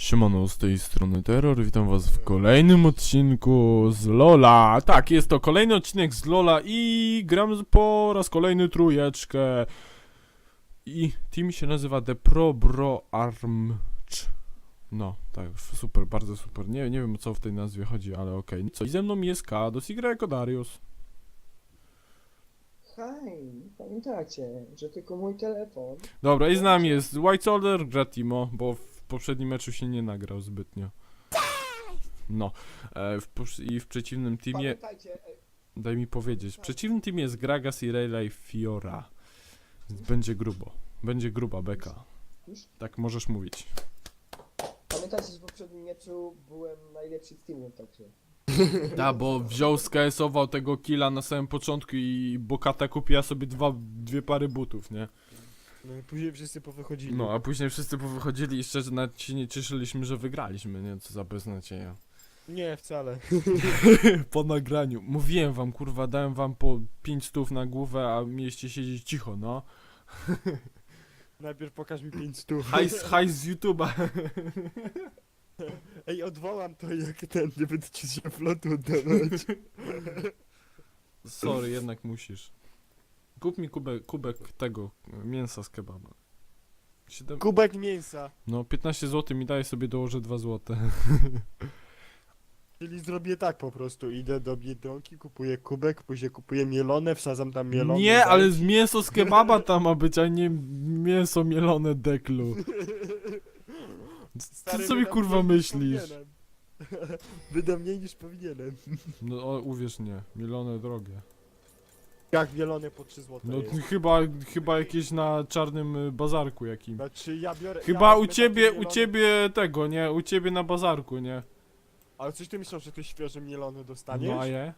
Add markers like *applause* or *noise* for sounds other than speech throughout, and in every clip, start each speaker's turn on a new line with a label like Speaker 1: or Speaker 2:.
Speaker 1: Siemano, z tej strony Terror, witam was w kolejnym odcinku z Lola. Tak, jest to kolejny odcinek z Lola i gram po raz kolejny trójeczkę. I team się nazywa The Pro Bro Arm. No, tak, super, bardzo super. Nie, nie wiem o co w tej nazwie chodzi, ale okej. Co, i ze mną jest Kados i gra jako Darius.
Speaker 2: Hej, pamiętacie, że tylko mój telefon.
Speaker 1: Dobra, i z nami jest White Soldier, gra Timo, bo poprzednim meczu się nie nagrał zbytnio. No, e, w, i w przeciwnym teamie, daj mi powiedzieć, w przeciwnym teamie jest Gragas i Rayla i Fiora. Więc będzie grubo, będzie gruba beka. Tak możesz mówić.
Speaker 2: Pamiętajcie, że w poprzednim meczu byłem najlepszy z teamu, także.
Speaker 1: Da, bo wziął, sksował tego killa na samym początku i Bokata kupiła sobie dwa, dwie pary butów, nie?
Speaker 3: No i później wszyscy powychodzili.
Speaker 1: No, a później wszyscy powychodzili i szczerze nawet się nie cieszyliśmy, że wygraliśmy, nie? Co za beznadzieja.
Speaker 3: Nie, wcale. *laughs*
Speaker 1: po nagraniu. Mówiłem wam, kurwa, dałem wam po 5 stów na głowę, a mieliście siedzieć cicho, no. *laughs*
Speaker 3: Najpierw pokaż mi 5 stów.
Speaker 1: Hajs, hajs z YouTube'a. *laughs*
Speaker 3: Ej, odwołam to jak ten, nie będę ci się flotu oddawać.
Speaker 1: Sorry, jednak musisz. Kup mi kubek, kubek tego, mięsa z kebaba. Siedem...
Speaker 3: Kubek mięsa.
Speaker 1: No, 15 zł mi daje sobie dołożę 2 zł. *laughs*
Speaker 3: Czyli zrobię tak po prostu. Idę do Biedronki, kupuję kubek, później kupuję mielone, wsadzam tam mielone.
Speaker 1: Nie, ale z *laughs* mięso z kebaba tam ma być, a nie mięso mielone deklu. *laughs* Co
Speaker 3: Stary,
Speaker 1: sobie kurwa myślisz?
Speaker 3: Wydam mniej niż powinienem.
Speaker 1: No, o, uwierz nie, mielone drogie.
Speaker 3: Jak mielone po 3 zł
Speaker 1: No
Speaker 3: jest.
Speaker 1: chyba, chyba jakieś na czarnym y, bazarku jakim.
Speaker 3: Znaczy ja biorę...
Speaker 1: Chyba
Speaker 3: ja
Speaker 1: u
Speaker 3: wezmę
Speaker 1: ciebie,
Speaker 3: takie
Speaker 1: u
Speaker 3: mielone-
Speaker 1: ciebie tego, nie? U ciebie na bazarku, nie?
Speaker 3: Ale coś ty myślał, że ty świeże mielone dostaniesz?
Speaker 1: No a je?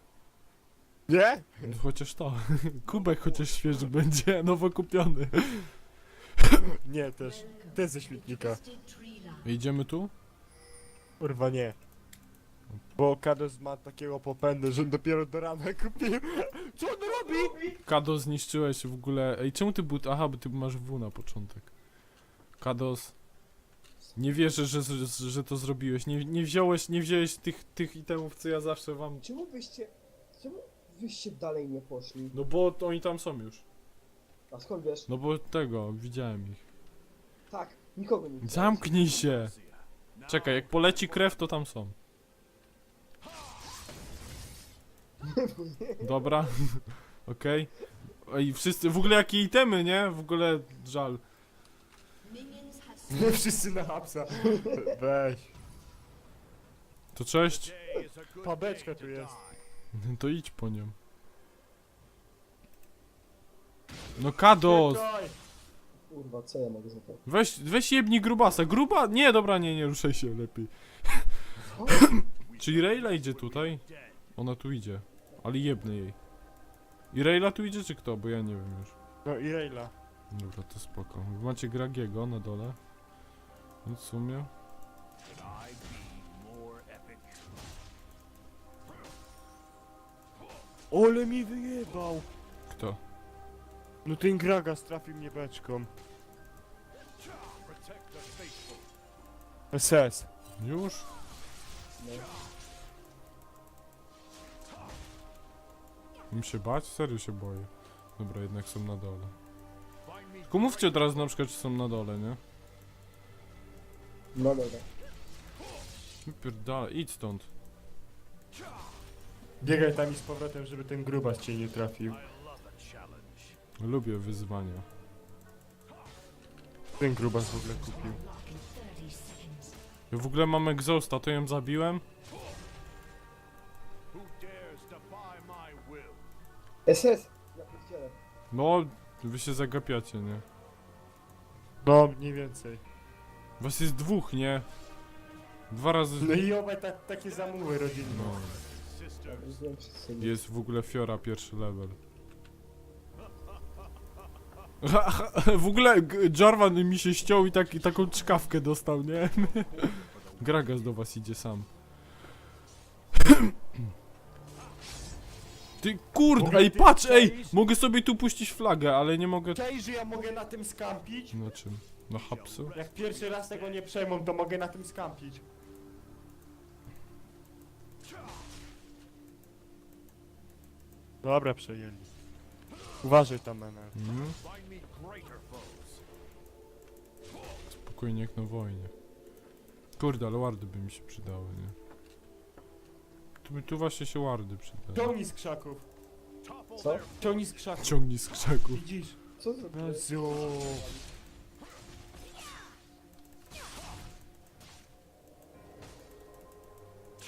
Speaker 3: Nie?
Speaker 1: No, Chociaż to. *laughs* Kubek chociaż świeży będzie, *laughs* nowo kupiony.
Speaker 3: Nie, też. Też ze świetnika.
Speaker 1: Idziemy tu?
Speaker 3: Kurwa nie. Bo Kados ma takiego popędu, że dopiero do rana kupił. *laughs* Co on robi?
Speaker 1: Kado zniszczyłeś w ogóle. Ej, czemu ty but. Aha, bo ty masz W na początek. Kados. Nie wierzę, że, że, że to zrobiłeś. Nie, nie wziąłeś, nie wziąłeś tych, tych itemów, co ja zawsze wam.
Speaker 2: Czemu byście. Czemu wyście dalej nie poszli?
Speaker 1: No bo oni tam są już.
Speaker 2: A skąd wiesz?
Speaker 1: No bo tego, widziałem ich.
Speaker 2: Tak, nikogo nie widziałeś.
Speaker 1: Zamknij się! Czekaj, jak poleci krew, to tam są. Dobra, *laughs* okej. Ej, wszyscy, w ogóle jakie itemy, nie? W ogóle żal. *laughs*
Speaker 3: Wszyscy na hapsa. Weź.
Speaker 1: To cześć?
Speaker 3: Pabeczka tu jest. *laughs*
Speaker 1: To idź po nią. No Kados!
Speaker 3: Czekaj.
Speaker 2: Kurwa, co ja mogę za to?
Speaker 1: Weź, weź jebnij grubasa. Gruba? Nie, dobra, nie, nie ruszaj się lepiej. Czyli Rayla idzie tutaj? Ona tu idzie. Ale jebny jej. I Rayla tu idzie, czy kto? Bo ja nie wiem już.
Speaker 3: No i Rayla.
Speaker 1: Dobra, to spoko. Wy Macie Gragiego na dole. Więc w sumie.
Speaker 3: Ole mi wyjebał.
Speaker 1: Kto?
Speaker 3: No ten Gragas trafił mnie beczką. SS.
Speaker 1: Już?
Speaker 2: No.
Speaker 1: Mam się bać? Serio się boję. Dobra, jednak są na dole. Tylko mówcie od razu na przykład, czy są na dole, nie?
Speaker 2: No dobra.
Speaker 1: Wypierdala, idź stąd.
Speaker 3: Biegaj tam i z powrotem, żeby ten grubas cię nie trafił.
Speaker 1: Lubię wyzwania.
Speaker 3: Ten grubas w ogóle kupił.
Speaker 1: Ja w ogóle mam egzausta, to ją zabiłem?
Speaker 2: SS! Ja pierdzielę.
Speaker 1: No, wy się zagapiacie, nie?
Speaker 3: No, mniej więcej.
Speaker 1: Was jest dwóch, nie? Dwa razy...
Speaker 3: No i obaj tak, takie zamówy rodzinne.
Speaker 1: No.
Speaker 2: Wszyscy.
Speaker 1: Jest w ogóle Fiora pierwszy level. *laughs* w ogóle G- Jarvan mi się ściął i, tak, i taką czkawkę dostał, nie? *laughs* Gragas do was idzie sam. Ty kurde, ej patrz, ej! Mogę sobie tu puścić flagę, ale nie mogę...
Speaker 3: Cześć, że ja mogę na tym skampić?
Speaker 1: Na czym? Na hapsu?
Speaker 3: Jak pierwszy raz tego nie przejmą, to mogę na tym skampić. Dobra, przejęli. Uważaj tam, Menel.
Speaker 1: Mhm. Spokojnie jak na wojnie. Kurde, ale wardy by mi się przydały, nie? Tu, tu właśnie się wardy przydały.
Speaker 3: Ciągnij z krzaków.
Speaker 2: Co?
Speaker 3: Ciągnij z krzaków.
Speaker 1: Ciągnij z krzaków.
Speaker 3: Widzisz?
Speaker 2: Co zrobiłeś?
Speaker 3: Jezu.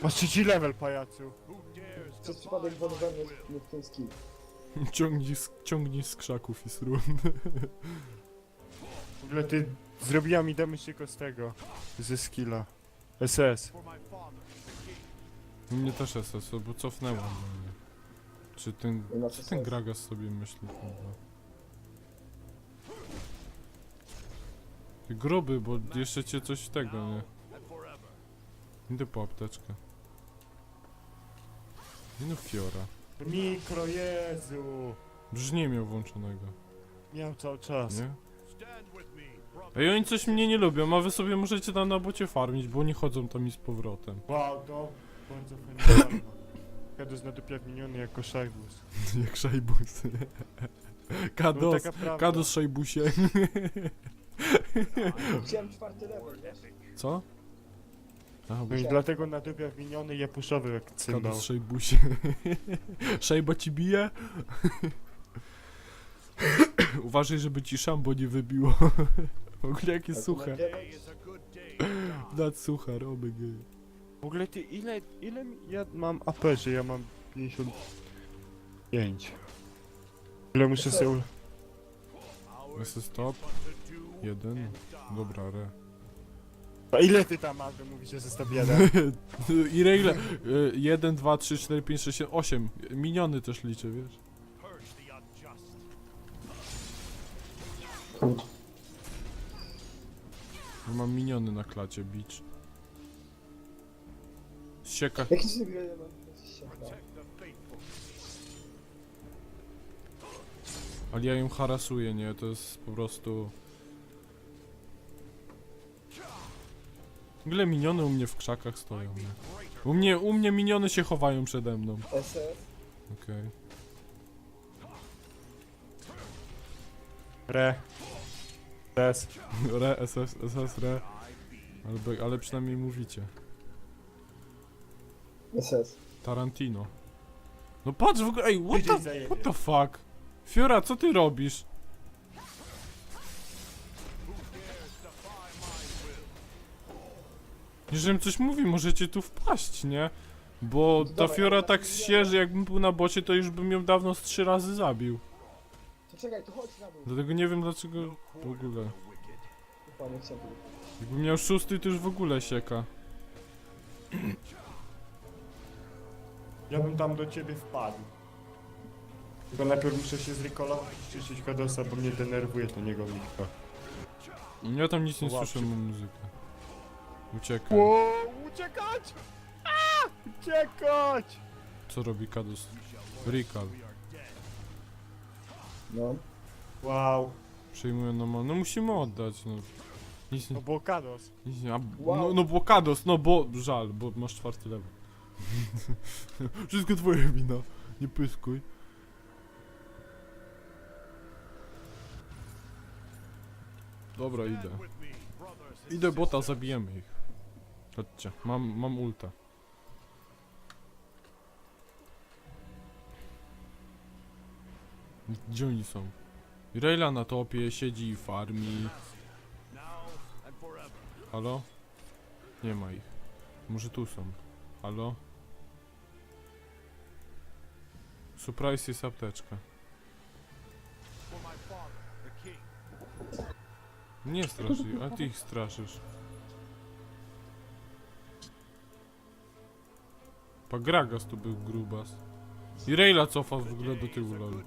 Speaker 3: Masz trzeci level, pajacu.
Speaker 2: Przez przypadek władowałem nie w ten skill. *laughs*
Speaker 1: Ciągnij z, ciągnij z krzaków i z run.
Speaker 3: W ogóle ty zrobiła mi damage tylko z tego. Ze skilla. SS.
Speaker 1: U mnie też SS, bo cofnęłam do mnie. Czy ten, co ten. Gragas sobie myśli? kurwa? Ty gruby, bo jeszcze cię coś tego, nie? Idę po apteczkę. Nie no Fiora.
Speaker 3: Mikro, Jezu.
Speaker 1: Brz nie miał włączonego,
Speaker 3: Miał cały czas.
Speaker 1: nie? Ej, oni coś mnie nie lubią, a wy sobie możecie tam na bocie farmić, bo oni chodzą tam i z powrotem.
Speaker 3: Wow, to bardzo fajnie. *clears throat* Kadus nadupia miniony jako szajbus. *laughs*
Speaker 1: Jak szajbus. *laughs* Kados,
Speaker 3: taka prawda.
Speaker 1: kados szajbusie. *laughs*
Speaker 2: Chciałem czwarty level, wiesz?
Speaker 1: Co? Bo
Speaker 3: No i dlatego nadupia miniony je puszowy jak cymbał.
Speaker 1: Kados szajbusie. Szajba ci bije? Uważaj, żeby ci szambo nie wybiło. w ogóle jakie
Speaker 2: A to
Speaker 1: suche.
Speaker 2: nagrywasz?
Speaker 1: Dać sucha, robię gej.
Speaker 3: W ogóle ty ile, ile mi- ja mam AP, że ja mam 55. Ile muszę sobie...
Speaker 1: Jest stop. Jeden. Dobra, re.
Speaker 3: A ile ty tam masz, że mówisz, że zestaw jeden?
Speaker 1: I regle. 1, 2, 3, 4, 5, 6, 7, 8. Miniony też liczę, wiesz? Bo Mam miniony na klacie, beach. Sieka.
Speaker 2: Jaki się gry mam? Siaka.
Speaker 1: Ale ja ją harasuję, nie? To jest po prostu... W ogóle miniony u mnie w krzakach stoją, nie? U mnie, u mnie miniony się chowają przede mną.
Speaker 2: SS?
Speaker 1: Okej.
Speaker 3: Re. Res.
Speaker 1: Re, SS, SS, re. Ale, ale przynajmniej mówicie.
Speaker 2: SS.
Speaker 1: Tarantino. No patrz w ogóle, ej, what
Speaker 3: Tydzień
Speaker 1: the,
Speaker 3: zajebie.
Speaker 1: what the fuck? Fiora, co ty robisz? Jeżeli coś mówi, możecie tu wpaść, nie? Bo
Speaker 2: No
Speaker 1: ta
Speaker 2: dawaj,
Speaker 1: Fiora tak się, że jakbym był na bocie, to już bym ją dawno z trzy razy zabił.
Speaker 2: To czekaj, to chodź na dół.
Speaker 1: Dlatego nie wiem dlaczego w ogóle.
Speaker 2: Tu.
Speaker 1: Jakbym miał szósty, to już w ogóle sieka.
Speaker 3: Ja bym tam do ciebie wpadł. Tylko najpierw muszę się zrekolować i czyścić Kadosa, bo mnie denerwuje to niego mikro.
Speaker 1: Ja tam nic nie
Speaker 3: Łapcie.
Speaker 1: słyszę, mam muzykę. Uciekaj.
Speaker 3: Wow, uciekać! A! Uciekać!
Speaker 1: Co robi Kadus? Rikal.
Speaker 2: No.
Speaker 3: Wow,
Speaker 1: Przejmuję normal. No musimy oddać, no. Nic nie...
Speaker 3: no bo Kados.
Speaker 1: Nic nie a,
Speaker 2: Wow.
Speaker 1: no, no bo Kados, no bo... Żal, bo masz czwarty level. *laughs* Wszystko twoja wina. Nie pyskuj. Dobra, idę. Idę bota, zabijemy ich. Chodźcie, mam, mam ulta. Gdzie oni są? Rayla na topie siedzi i farmi. Halo? Nie ma ich. Może tu są. Halo? Surprise jest apteczka. Nie strasz ich, a ty ich straszysz. Pagragas tu był grubas. I Rayla cofa w ogóle do tyłu, lol.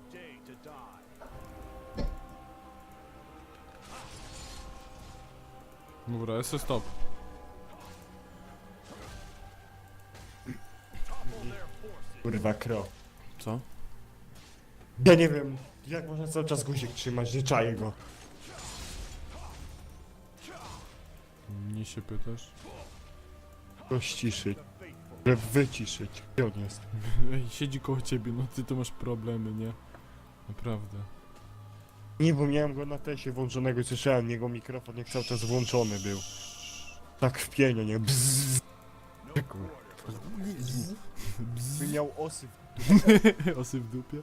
Speaker 1: Dobra, stop.
Speaker 3: Kurwa kro.
Speaker 1: Co?
Speaker 3: Ja nie wiem, jak można cały czas guzik trzymać, nie czaję go.
Speaker 1: Nie się pytasz?
Speaker 3: Go ściszyć. Żeby wyciszyć. Gdzie on jest?
Speaker 1: Ej, *laughs* siedzi koło ciebie, no ty to masz problemy, nie? Naprawdę.
Speaker 3: Nie, bo miałem go na tesie włączonego, słyszałem jego mikrofon, jak cały czas włączony był. Tak w pienie, nie? Bzzz. By miał osy. *laughs*
Speaker 1: Osy w dupie.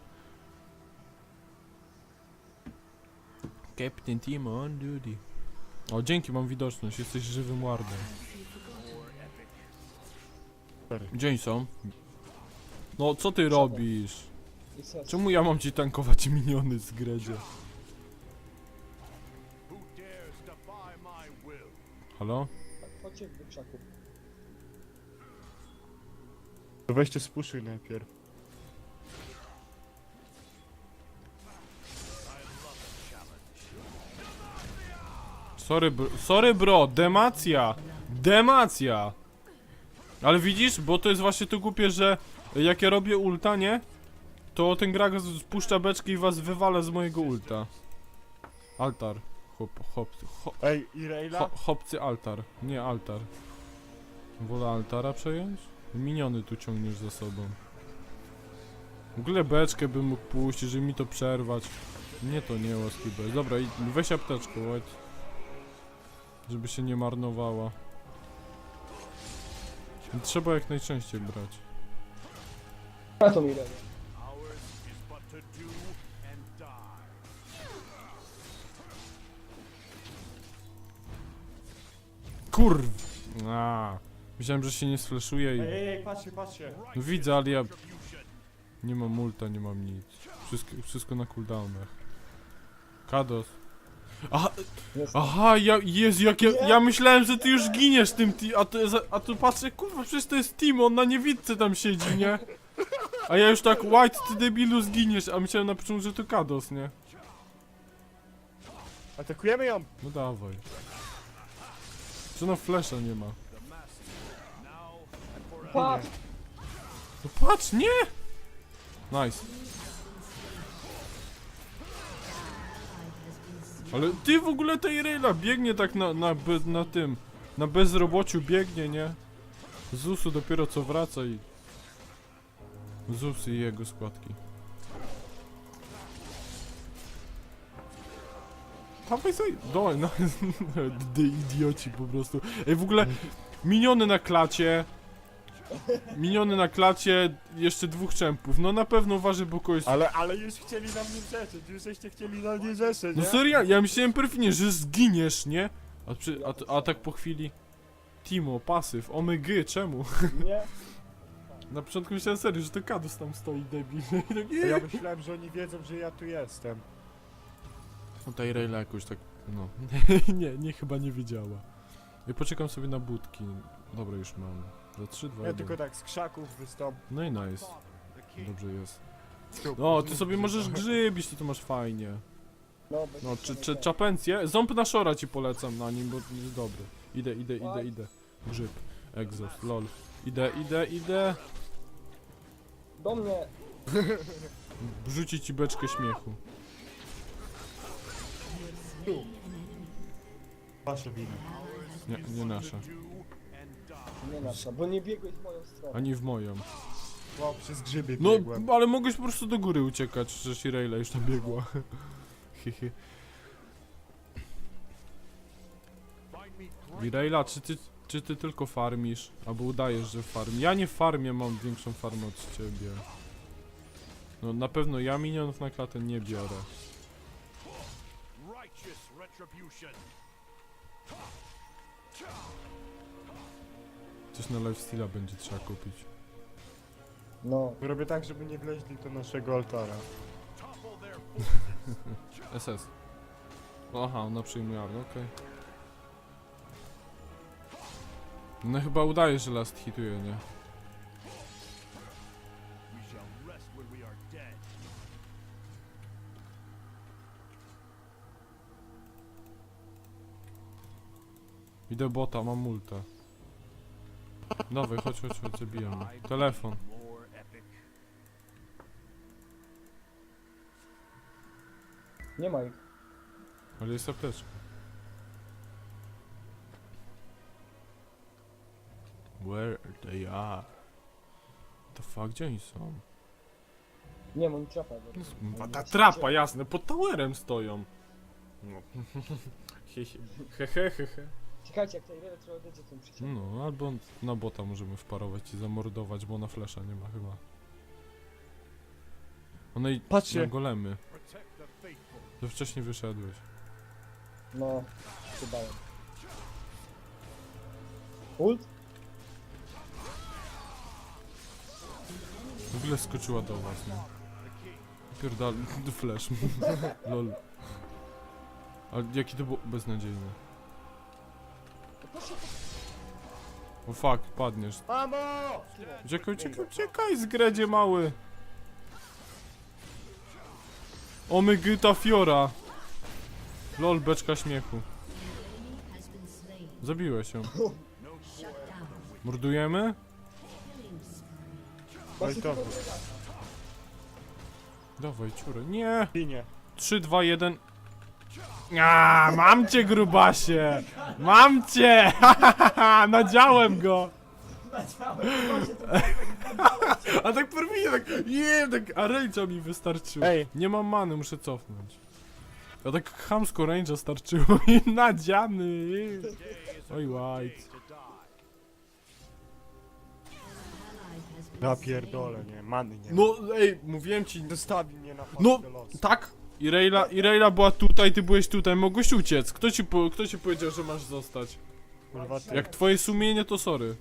Speaker 1: Captain Timo on duty. O, dzięki, mam widoczność, jesteś żywym wardem.
Speaker 3: Sorry.
Speaker 1: Oni są? No, co ty robisz? Czemu ja mam ci tankować miniony z gredzie? Halo?
Speaker 2: Chodźcie krzaków.
Speaker 3: To weźcie spuszuj najpierw.
Speaker 1: Sorry, bro, sorry bro, demacja! Demacja! Ale widzisz, bo to jest właśnie to głupie, że jak ja robię ulta, nie? To ten gra spuszcza beczki i was wywala z mojego ulta. Altar. Hop, hop, hop,
Speaker 3: Ej, i
Speaker 1: ho, hopcy altar. Nie altar. Wolę altara przejąć? Miniony tu ciągniesz za sobą. W ogóle beczkę bym mógł puścić, żeby mi to przerwać. Nie to nie łaski bez. Dobra, weź apteczkę, ładź. Żeby się nie marnowała. Trzeba jak najczęściej brać.
Speaker 2: A to mi.
Speaker 1: Kurw! A, Myślałem, że się nie sfleszuje i...
Speaker 3: Ej, ej, ej, patrzcie, patrzcie.
Speaker 1: No widzę, ale ja... Nie mam multa, nie mam nic. Wszystko, wszystko na cooldownach. Kados. Aha,
Speaker 2: Jest.
Speaker 1: aha, ja, Jezu, jak ja, ja myślałem, że ty już giniesz tym ti, a a tu patrzę, kurwa, przecież to jest Timo, on na niewidce tam siedzi, nie? A ja już tak, White, ty debilu, zginiesz, a myślałem na początku, że to Kados, nie?
Speaker 3: Atakujemy ją!
Speaker 1: No dawaj. Czy no flesza nie ma?
Speaker 2: Patrz!
Speaker 1: No nie! Nice. Ale ty w ogóle tej Rayla biegnie tak na, na, be, na tym, na bezrobociu biegnie, nie? Zusu dopiero co wraca i... Zus i jego składki. Dawaj sobie, dawaj, no, *laughs* idioci po prostu. Ej, w ogóle, miniony na klacie, miniony na klacie, jeszcze dwóch czempów, no na pewno waży, bo kogoś...
Speaker 3: Ale, ale już chcieli na mnie rzeszyć, już żeście chcieli na mnie rzeszyć,
Speaker 1: No serio, ja myślałem perfidnie, że zginiesz, nie? A, przy, a, a tak po chwili... Timo, pasyw, omg, czemu?
Speaker 2: Nie?
Speaker 1: Na początku myślałem serio, że to Kadus tam stoi debil. *laughs* Tak,
Speaker 3: A Ja myślałem, że oni wiedzą, że ja tu jestem.
Speaker 1: No ta Irela jakoś tak, no, *laughs* nie, nie, chyba nie wiedziała. Ja poczekam sobie na budki. Dobra, już mam. Za 3, 2,
Speaker 3: Ja
Speaker 1: 1.
Speaker 3: tylko tak z krzaków wystąpię.
Speaker 1: No i nice. Dobrze jest. No, ty sobie możesz grzybić, ty to masz fajnie.
Speaker 2: No, bez
Speaker 1: No, czy, czy czapencję? Ząb na szora ci polecam na nim, bo jest dobry. Idę, idę, idę, idę. Grzyb. Exhaust, lol. Idę, idę, idę.
Speaker 2: Do mnie!
Speaker 1: Rzuci ci beczkę śmiechu.
Speaker 3: Wasze winy.
Speaker 1: Nie, nie nasza.
Speaker 2: Nie nasza, bo nie biegłeś w moją stronę.
Speaker 1: Ani w moją.
Speaker 3: Wow, przez grzyby
Speaker 1: No,
Speaker 3: biegłem.
Speaker 1: ale mogłeś po prostu do góry uciekać, że Shirayla już tam biegła. Hihi. Shirayla, czy ty, czy ty tylko farmisz? Albo udajesz, że farmi? Ja nie farmię, mam większą farmę od ciebie. No na pewno ja minionów na klatę nie biorę.
Speaker 4: Righteous retribution.
Speaker 1: Coś na lifesteala będzie trzeba kupić.
Speaker 2: No.
Speaker 3: Robię tak, żeby nie wleźli do naszego altara. *laughs*
Speaker 1: SS. Aha, ona przyjmuje armę, okej. No chyba udaje, że last hituje, nie? Idę bota, mam multa. Dawaj, chodź, chodź, chodź, zabijamy. Telefon.
Speaker 2: Nie ma ich.
Speaker 1: Ale jest apteczka. Where they are? The fuck, gdzie oni są?
Speaker 2: Nie, mam trapa. bo-
Speaker 1: No,
Speaker 2: oni
Speaker 1: ta trapa, jasne, pod towerem stoją. No. *laughs* He, he, he, he, he.
Speaker 2: Czekajcie, jak Irelia trzeba będzie tym przyciągnąć.
Speaker 1: No, albo na bota możemy wparować i zamordować, bo na flesza nie ma chyba. One i
Speaker 3: Patrzcie.
Speaker 1: na golemy. To wcześniej wyszedłeś.
Speaker 2: No, się bałem. Ult?
Speaker 1: W ogóle skoczyła do was, nie? Pierdal... *laughs* flash. *laughs* Lol. A jaki to był beznadziejny. O fuck, padniesz.
Speaker 3: Mamo!
Speaker 1: Uciekaj, uciekaj, uciekaj, zgredzie mały. O my gyta fiora. Lol, beczka śmiechu. Zabiłeś ją. Mordujemy?
Speaker 3: Oj, to
Speaker 1: Dawaj, ciurę. Nie!
Speaker 3: ginie.
Speaker 1: 3, 2, 1. A, mam cię, grubasie! Mam cię! *laughs* Nadziałem go! *laughs* A tak perfidnie, tak, nie, tak, a range'a mi wystarczyło.
Speaker 3: Ej.
Speaker 1: Nie mam many, muszę cofnąć. A tak chamsko range'a starczyło i *laughs* nadziany. Oj, white.
Speaker 3: Ja pierdolę, nie, many nie.
Speaker 1: No, ej, mówiłem ci,
Speaker 3: Zostawi mnie na
Speaker 1: No,
Speaker 3: no, los.
Speaker 1: tak? I Rayla, i była tutaj, ty byłeś tutaj, mogłeś uciec. Kto ci, po, kto ci powiedział, że masz zostać?
Speaker 3: Kurwa, ty.
Speaker 1: Jak twoje sumienie, to sorry.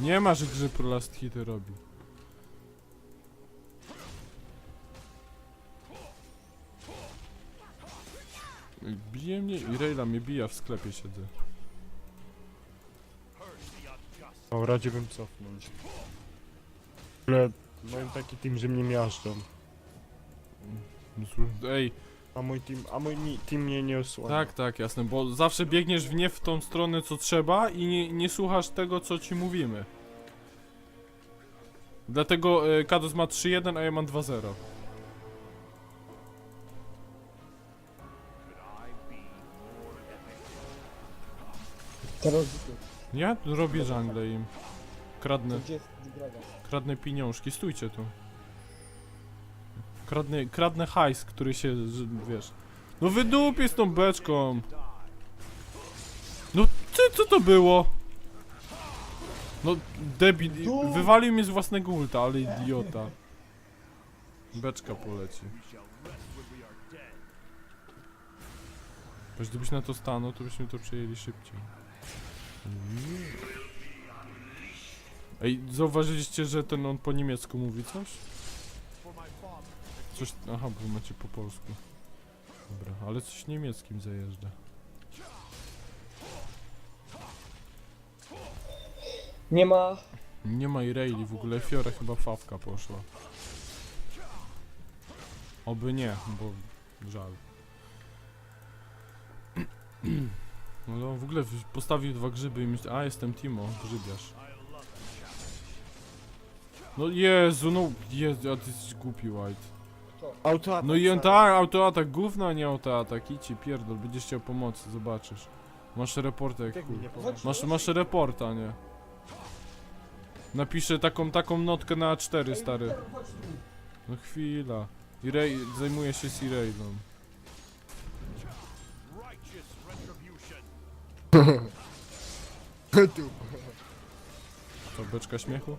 Speaker 1: Nie ma, że grze pro last hity robi. Bije mnie i Rayla mnie bija, w sklepie siedzę.
Speaker 3: No, radzie bym cofnąć. Ale mam taki team, że mnie miażdżą.
Speaker 1: Ej,
Speaker 3: A mój team, a mój team mnie nie osłania.
Speaker 1: tak, tak, jasne, bo zawsze biegniesz w nie w tą stronę, co trzeba i nie, nie słuchasz tego, co ci mówimy. Dlatego e, Kados ma 3-1, a ja mam 2-0.
Speaker 4: Could I be more epic?
Speaker 2: Teraz.
Speaker 1: Ja robię jungle im. Kradnę,
Speaker 2: Gdzie jest Dragon?
Speaker 1: kradnę pieniążki, stójcie tu. Kradnę, kradnę hajs, który się, wiesz... No wydupię z tą beczką! No ty, co to było? No debil, wywalił mnie z własnego ulta, ale idiota. Beczka poleci. Choć gdybyś na to stanął, to byśmy to przejęli szybciej. Ej, zauważyliście, że ten on po niemiecku mówi coś? Coś, aha, bo macie po polsku. Dobra, ale coś niemieckim zajeżdża.
Speaker 2: Nie ma...
Speaker 1: Nie ma i Rayleigh w ogóle, Fiora chyba Fawka poszła. Oby nie, bo żal. *clears throat* No no, w ogóle postawił dwa grzyby i myślał, a jestem Timo, grzybiarz. No Jezu, no Jezu, a ty jesteś głupi White.
Speaker 3: Autoatak.
Speaker 1: No i on
Speaker 3: stary.
Speaker 1: tak, autoatak, gówno, a nie autoatak, idź i pierdol, będziesz chciał pomocy, zobaczysz. Masz reporta jak
Speaker 3: Jak
Speaker 1: chuj.
Speaker 3: mi nie pomoże?
Speaker 1: Masz, masz reporta, nie? Napiszę taką, taką notkę na A4, stary. No chwila. I zajmuję się Sirayną.
Speaker 4: Righteous *laughs* retribution.
Speaker 1: To beczka śmiechu?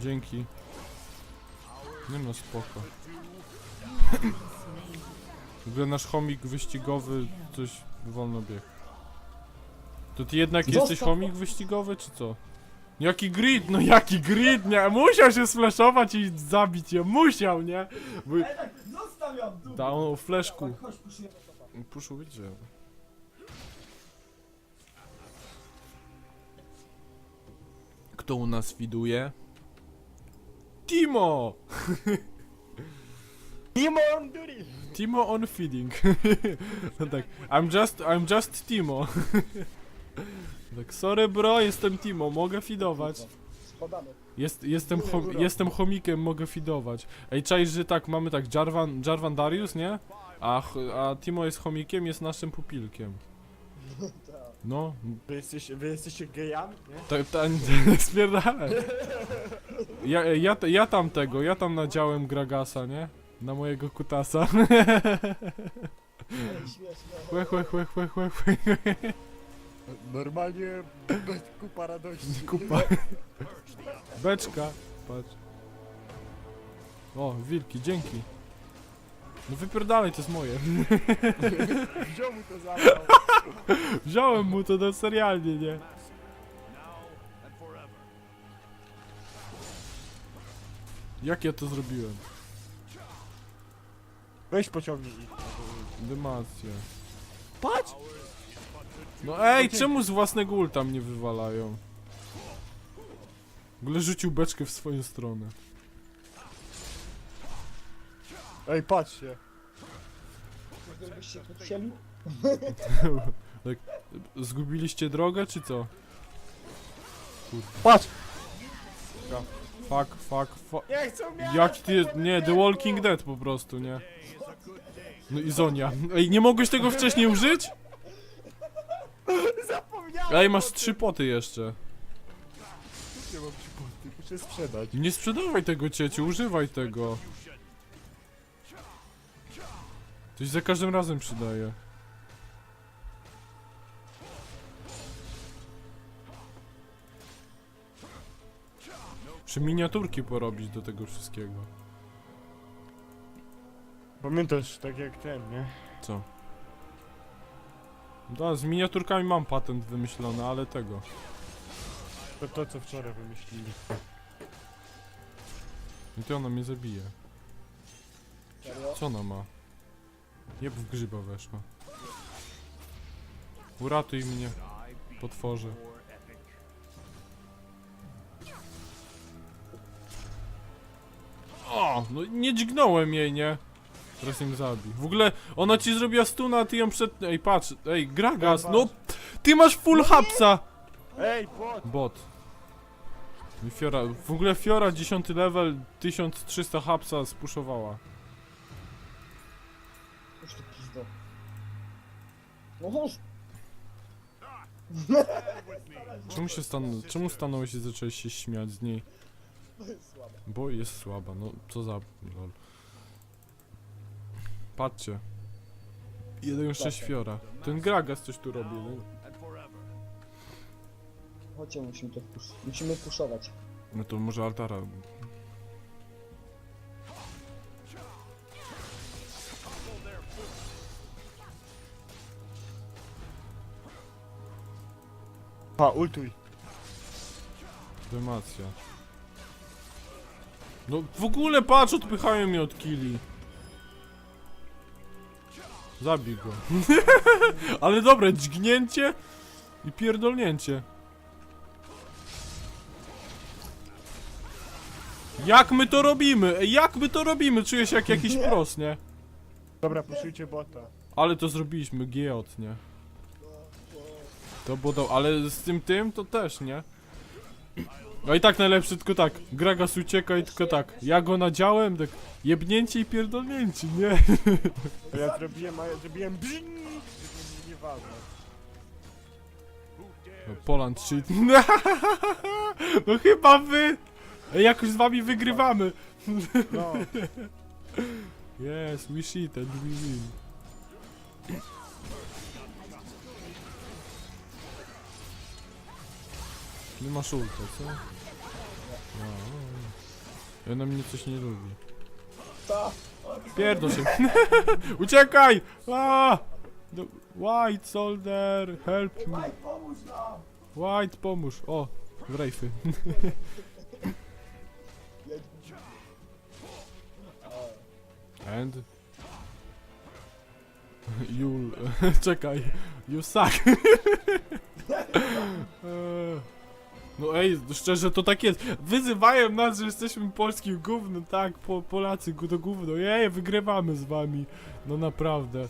Speaker 1: Dzięki. Nie no, spoko. W ogóle nasz chomik wyścigowy coś wolno bieg. To ty jednak
Speaker 2: Zostaw
Speaker 1: jesteś chomik wyścigowy, czy co? Jaki grid, no jaki grid, nie? Musiał się sflashować i zabić je, musiał, nie? Bo...
Speaker 2: Zostaw ją!
Speaker 1: Dał fleszku. Proszę widzieć. Kto u nas widuje? Timo!
Speaker 3: Timo on duty!
Speaker 1: Timo on feeding. *laughs* no tak. I'm just, I'm just Timo. *laughs* tak, sorry bro, jestem Timo, mogę feedować.
Speaker 2: Spadamy.
Speaker 1: Jest, jestem, chom, jestem chomikiem, mogę feedować. Ej, czaisz, że tak, mamy tak, Jarvan, Jarvan Darius, nie? A, ch- a Timo jest chomikiem, jest naszym pupilkiem. *laughs*
Speaker 2: Tak.
Speaker 1: No,
Speaker 3: Wy, jesteś, wy jesteście gejami, nie?
Speaker 1: tak, ta, *laughs* spierdalaj. Ja, ja, ja tam tego, ja tam nadziałem Gragasa, nie? Na mojego kutasa. *laughs*
Speaker 2: Ale śmieszne.
Speaker 1: Chłe, chłe, chłe, chłe, chłe, chłe.
Speaker 3: Normalnie kupa radości. *laughs*
Speaker 1: Kupa. Beczka, patrz. O, wilki, dzięki. No wypierdalaj, to jest moje. *laughs*
Speaker 3: Wziął mu to zabrał. *laughs*
Speaker 1: Wziąłem mu to na serialnie, nie? Jak ja to zrobiłem?
Speaker 3: Weź pociągnij ich.
Speaker 1: Demacja.
Speaker 3: Patrz!
Speaker 1: No ej, czemu z własnego ulta mnie wywalają? W ogóle rzucił beczkę w swoją stronę.
Speaker 3: Ej, patrzcie.
Speaker 2: Gdybyście tu chcieli? *laughs*
Speaker 1: tak, zgubiliście drogę, czy co?
Speaker 3: Patrz!
Speaker 1: Fuck, fuck, fuck.
Speaker 3: Nie chcą mnie!
Speaker 1: Jak ty. Nie, The Walking Dead po prostu, nie? No i Zonia. Ej, nie mogłeś tego wcześniej użyć?
Speaker 3: Zapomniałem!
Speaker 1: Ej, masz trzy poty jeszcze.
Speaker 3: Nie mam przypłaty, muszę sprzedać.
Speaker 1: Nie sprzedawaj tego cieciu, używaj tego. To się za każdym razem przydaje. Muszę miniaturki porobić do tego wszystkiego.
Speaker 3: Pamiętasz, tak jak ten, nie?
Speaker 1: Co? Da, z miniaturkami mam patent wymyślony, ale tego.
Speaker 3: To to, co wczoraj wymyślili.
Speaker 1: I to ona mnie zabije. Co ona ma? Jeb w grzyba weszła. Uratuj mnie, potworze. O, no nie dźgnąłem jej, nie? Teraz ją zabij. W ogóle ona ci zrobiła stuna, a ty ją przed... Ej, patrz, ej, Gragas, no! Ty masz full hapsa!
Speaker 3: Ej, bot!
Speaker 1: Bot. Fiora, w ogóle Fiora 10 level, 1300 hapsa spuszowała.
Speaker 2: No chodź.
Speaker 1: Czemu się stan... Czemu stanąłeś i zacząłeś się śmiać z niej?
Speaker 2: To jest słabe.
Speaker 1: Bo jest słaba, no co za lol. Patrzcie. 1.6 Fiora. Ten Gragas coś tu robi, no.
Speaker 2: Chodźcie, musimy to push. Musimy puszować.
Speaker 1: No to może altara.
Speaker 3: Pa, ultuj.
Speaker 1: Demacja. No w ogóle patrz, odpychają mnie od killi. Zabij go. *laughs* Ale dobre, dźgnięcie i pierdolnięcie. Jak my to robimy? Ej, Jak my to robimy? Czuję się jak jakiś *laughs* pros, nie?
Speaker 3: Dobra, puszujcie bota.
Speaker 1: Ale to zrobiliśmy, GJ, nie? To było do... ale z tym tym to też, nie? No i tak najlepszy, tylko tak, Gragas ucieka i tylko tak, ja go nadziałem, tak jebnięcie i pierdolnięcie, nie? *laughs*
Speaker 3: Ja zrobiłem, a ja zrobiłem bing! Nie, nie ważne.
Speaker 1: No, Poland shit. *laughs* No chyba wy! Ej, jakoś z wami wygrywamy.
Speaker 3: No, *laughs*
Speaker 1: Yes, we shit and we win. Nie masz ulta, co? No, Ja na mnie coś nie lubi.
Speaker 2: Ta!
Speaker 1: Pierdol się. *laughs* Uciekaj! A! White soldier, help me.
Speaker 2: pomóż nam!
Speaker 1: White, pomóż. O, wrejfy. *laughs* And? *laughs* Jul... Czekaj. You suck. Eee, No ej, szczerze to tak jest. Wyzywają nas, że jesteśmy polskim gównem, tak, po, Polacy to gówno. Jej, wygrywamy z wami. No naprawdę.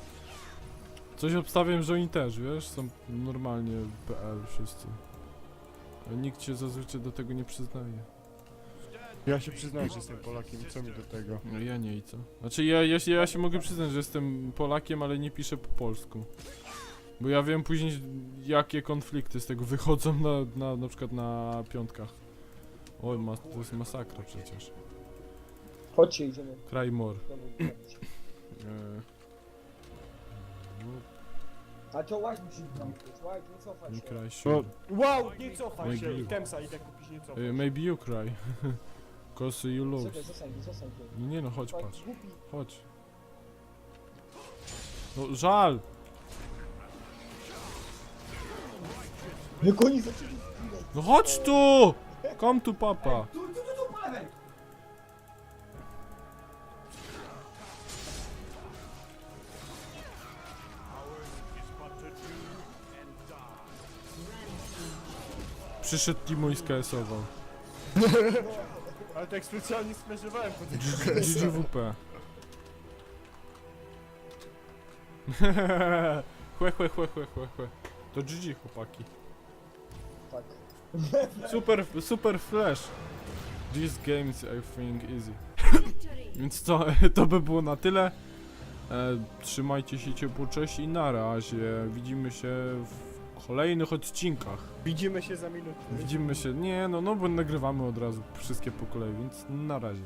Speaker 1: Coś obstawiam, że oni też, wiesz, są normalnie PL wszyscy. A nikt się zazwyczaj do tego nie przyznaje.
Speaker 3: ja się przyznaję, że jestem Polakiem co mi do tego?
Speaker 1: No ja nie i co? Znaczy ja, ja, się- ja się mogę przyznać, że jestem Polakiem, ale nie piszę po polsku. Bo ja wiem później jakie konflikty z tego wychodzą na, na, na przykład na piątkach. Oj, ma, to jest masakra przecież.
Speaker 2: Chodźcie, idziemy. Znowu zrobić.
Speaker 1: E,
Speaker 2: A to White musi zamknąć. White, nie cofaj
Speaker 1: nie
Speaker 2: się.
Speaker 1: kraj
Speaker 3: No,
Speaker 1: się.
Speaker 3: wow, nie cofaj
Speaker 1: Maybe
Speaker 3: się.
Speaker 1: you.
Speaker 3: Temsa idę kupić, nie cofaj.
Speaker 1: E, maybe you cry. *laughs* Cause you lose.
Speaker 2: Zostań, zostań tu.
Speaker 1: No nie no, chodź
Speaker 2: White,
Speaker 1: patrz.
Speaker 2: głupi.
Speaker 1: Chodź. No żal!
Speaker 2: Jak oni zaczęli.
Speaker 1: No chodź tu! Come tu papa.
Speaker 2: Tu, tu, tu, tu, po lewej.
Speaker 1: Przyszedł Timo i sksował.
Speaker 3: Ale tak specjalnie smerżowałem po tym.
Speaker 1: GGWP. *laughs* chłe, chłe, chłe, chłe, chłe, chłe. To GG chłopaki. Super, super flash. This game is I think easy. Więc co, to by było na tyle. E, trzymajcie się ciepło, cześć i na razie. Widzimy się w kolejnych odcinkach.
Speaker 3: Widzimy się za minutę.
Speaker 1: Widzimy się, nie no, no bo nagrywamy od razu wszystkie po kolei, więc na razie.